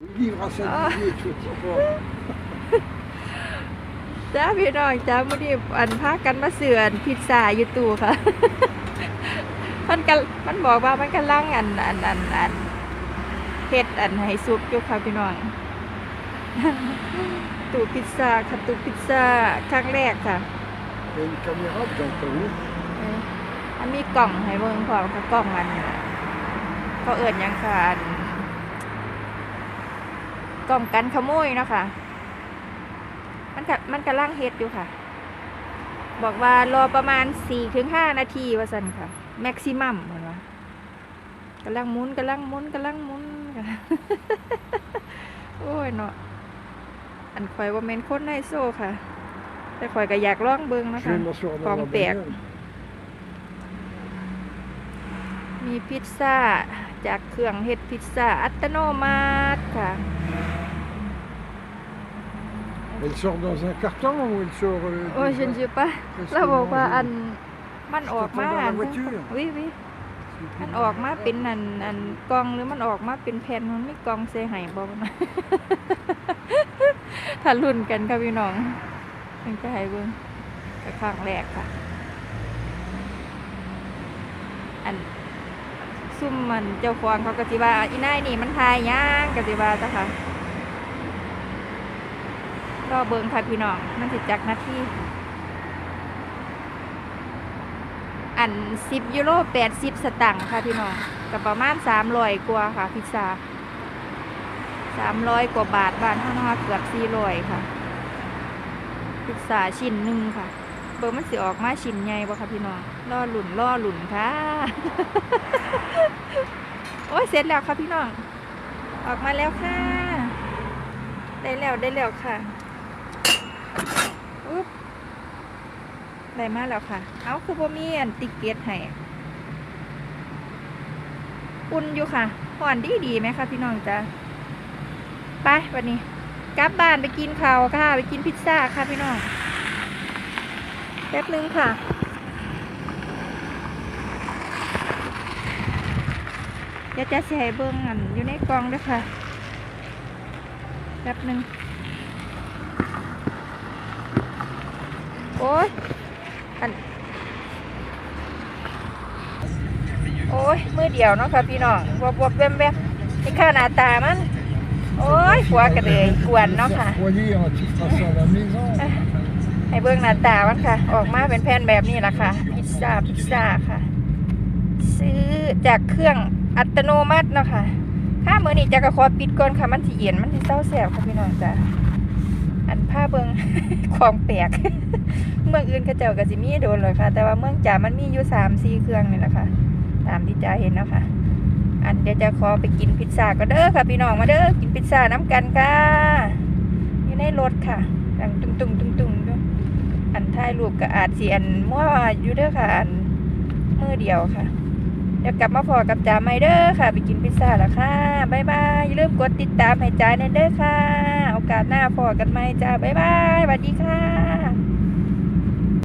Vivre à sa Ah. vie, tu vois. จ้าพี่น้องจ้ามื่อนี้อันพากันมาเสือนพิซซ่าอยู่ตู้ค่ะ มันกันมันบอกว่ามันกำลังอันอันอันอันเฮ็ดอันให้ซุปอยู่ค่ะพี่น้องตู้พิซซ่าค่ะตู้พิซซ่าครั้งแรกค่ะ Il y a une caméra dans ton lit. เอออันมีกล่องให้เบิ่งพร้อมค่ะกล่องอันเขาเอิ้นหยังค่ะอัน กล่องกันขโมยเนาะค่ะ มันกะมันกำลังเฮ็ดอยู่ค่ะ บอกว่ารอประมาณสี่ถึงห้านาทีว่าสันค่ะ แม็กซิมัมเหมือนว่ากำลังหมุนกำลังหมุนกำลังหมุนค่ะโอ้ยเนาะอันข่อยว่าเมนคนไฮโซค่ะ แต่ข่อยก็อยากลองเบิงนะคะ vais m'asseoir dans Comme la père. bagnole. มีพิซซ่า จากเครื่องเฮ็ดพิซซ่าอัตโนมัติค่ะ Elle sort dans un carton ou elle sort. euh, โอ้ย déjà ฉันจิปะ Parce เรา que บอกว่า moi, je- อันมันออกมา C'était dans la อัน voiture วิวิมันออกมาเป็นอันอันกล่องหรือมันออกมาเป็นแผ่นมันไม่กล่องเสียหายบ่นะ ถ้ารุ่นกันค่ะพี่น้องเป็นก็ให้เบิ่งกับครั้งแรกค่ะ อันซุ่มมันเจ้าของเขาก็สิว่าอีนายนี่มันทายย่างก็สิว่าจ้ะค่ะ รอเบิงค่ะพี่น้อง มันสิจักนาทีอันสิบยูโรแปดสิบสตังค์ค่ะพี่น้องกับประมาณสามร้อยกว่าค่ะพิซซ่าสามร้อยกว่าบาทบ้านเท่านะคะเกือบสี่ร้อยค่ะ พิซซ่าชิ้นหนึ่งค่ะ เบอร์มันสิออกมาชิ้นใหญ่บ่ค่ะพี่น้องล่อหลุนล่อหลุนค่ะ โอ้ยเสร็จแล้วค่ะพี่น้อง ออกมาแล้วค่ะ ได้แล้วได้แล้วค่ะ อุ๊บได้มาแล้วค่ะ เอาคือบ่มีอันติเกตให้อุ่นอยู่ค่ะห่อนดีดีไหมคะพี่น้องจ้ะไปวันนี้ กลับบ้านไปกินข้าวค่ะ ไปกินพิซซ่าค่ะพี่น้อง แป๊บนึงค่ะยวจะใส่เบิ้งอันอยู่ในกล่องด้วยค่ะ แป๊บนึง โอ้ยอันโอ้ยมือเดียวเนาะค่ะพี่น้องบวบบวบแวมแวมนี่ค่าหน้าตามัน โอ้ยหัวกระเดยกวนเนาะค่ะ Foyer, hein, tu feras ça à la maison. ให้เบื้องหน้าตามันค่ะ ออกมาเป็นแผ่นแบบนี้แหละค่ะ พิซซ่าพิซซ่าค่ะ ซื้อจากเครื่องอัตโนมัติเนาะค่ะข้ามือนี้จะกระคอปิดก่อนค่ะ มันสิเย็นมันสิเศร้าแสบค่ะพี่น้องจ้ะ อันผ้าเบิงของแปลกเมืองอื่นเขาเจ้าก็สิมีโดนเลยค่ะ แต่ว่าเมืองจ่ามันมีอยู่สามสี่เครื่องนี่แหละค่ะ ตามที่จ่าเห็นเนาะค่ะ อันเดี๋ยวจะขอไปกินพิซซ่าก็เด้อค่ะ พี่น้องมาเด้อกินพิซซ่าน้ำกันค่ะอยู่ในรถค่ะดังตุ้งตุ้งตุ้งตุ้งอันถ่ายรูปกับอาจสีอันมั่วอยู่เด้อค่ะอันมือเดียวค่ะเดี๋ยวกลับมาพอกับจ่าไม่เด้อค่ะ ไปกินพิซซ่าแล้วค่ะบ๊ายบายอย่าลืมกดติดตามให้จ่าในเด้อค่ะ อกาสหน้าพอกันไหมจ้าบ๊ายบายสวัสดีค่ะ